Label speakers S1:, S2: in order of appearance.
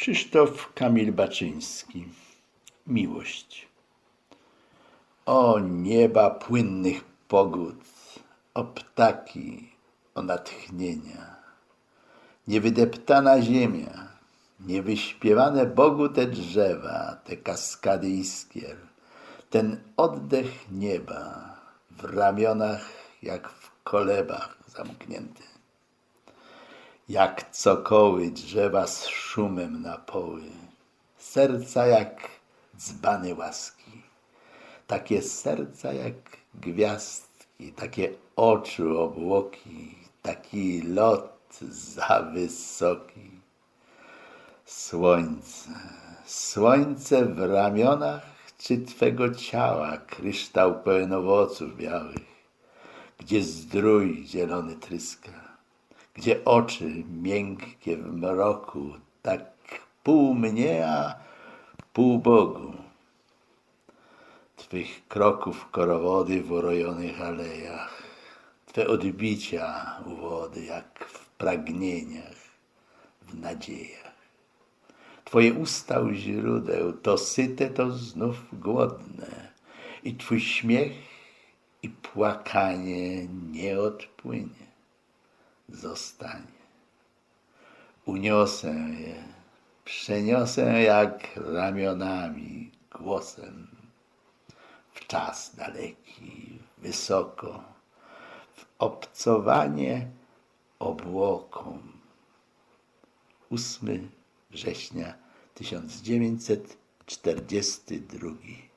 S1: Krzysztof Kamil Baczyński. Miłość. O nieba płynnych pogód, o ptaki, o natchnienia. Niewydeptana ziemia, niewyśpiewane Bogu te drzewa, te kaskady iskier, ten oddech nieba w ramionach jak w kolebach zamknięty. Jak cokoły drzewa z szumem na poły, serca jak dzbany łaski, takie serca jak gwiazdki, takie oczu obłoki, taki lot za wysoki. Słońce, słońce w ramionach czy twego ciała, kryształ pełen owoców białych, gdzie zdrój zielony tryska, gdzie oczy miękkie w mroku, tak pół mnie, a pół Bogu. Twych kroków korowody w urojonych alejach, Twe odbicia u wody, jak w pragnieniach, w nadziejach. Twoje usta u źródeł, to syte, to znów głodne. I Twój śmiech i płakanie nie odpłynie, zostanie. Uniosę je, przeniosę jak ramionami, głosem w czas daleki, wysoko, w obcowanie obłoką. 8 września 1942 rok.